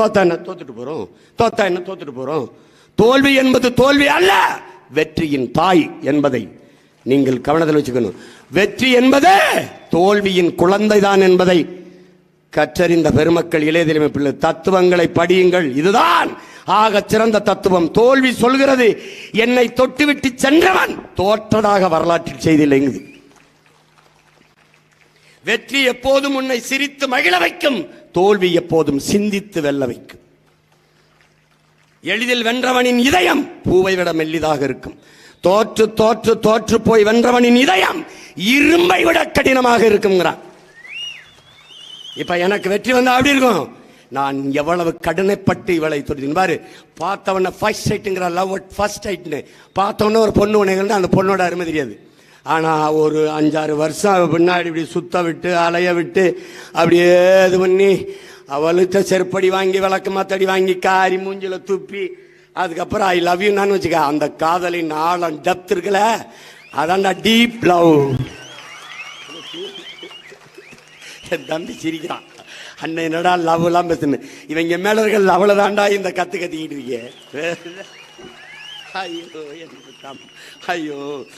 தோத்தா என்ன தோத்துட்டு போறோம்? தோத்தா என்ன தோத்துட்டு போறோம்? தோல்வி என்பது தோல்வி அல்ல வெற்றியின் தாய் என்பதை நீங்கள் கவனத்தில் வச்சுக்கணும். வெற்றி என்பது தோல்வியின் குழந்தை தான் என்பதை கற்றறிந்த பெருமக்கள் இளைய பிள்ளை தத்துவங்களை படியுங்கள். இதுதான் ஆக சிறந்த தத்துவம். தோல்வி சொல்கிறது என்னை தொட்டுவிட்டு சென்றவன் தோற்றதாக வரலாற்றில் செய்தில்லைங்குது வெற்றி எப்போதும் உன்னை சிரித்து மகிழ வைக்கும் தோல்வி எப்போதும் சிந்தித்து வெல்ல வைக்கும். எளிதில் வென்றவனின் இதயம் பூவை விட மெல்லிதாக இருக்கும். தோற்று தோற்று தோற்று போய் வென்றவனின் இதயம் இரும்பை விட கடினமாக இருக்குங்கிறான் இப்ப எனக்கு வெற்றி வந்தா அப்படி இருக்கும்? நான் எவ்வளவு கடினப்பட்டு இவளை தொடுதின் பாரு பார்த்தவன ஃபர்ஸ்ட் சைட்டுங்கிற லவ் ஃபர்ஸ்ட் சைட்னு பார்த்தவன ஒரு பொண்ணு உனைகள் அந்த பொண்ணோட அருமை தெரியாது. ஆனால் ஒரு அஞ்சாறு வருஷம் பின்னாடி இப்படி சுத்த விட்டு அலைய விட்டு அப்படியே இது பண்ணி அவளுத்த செருப்படி வாங்கி விளக்கு மாத்தடி வாங்கி காரி மூஞ்சில துப்பி அதுக்கப்புறம் ஐ லவ் யூ நான் வச்சுக்க அந்த காதலின் ஆழம் டெப்த் இருக்குல்ல அதான்டா டீப் லவ் என் தம்பி சிரிக்கிறான். அண்ணன் என்னடா லவ்லாம் எல்லாம் பேசுன்னு? இவங்க மேல இருக்க லவ்ல தாண்டா இந்த கத்து கத்திக்கிட்டு இருக்கே. ஐயோ ஐயோ.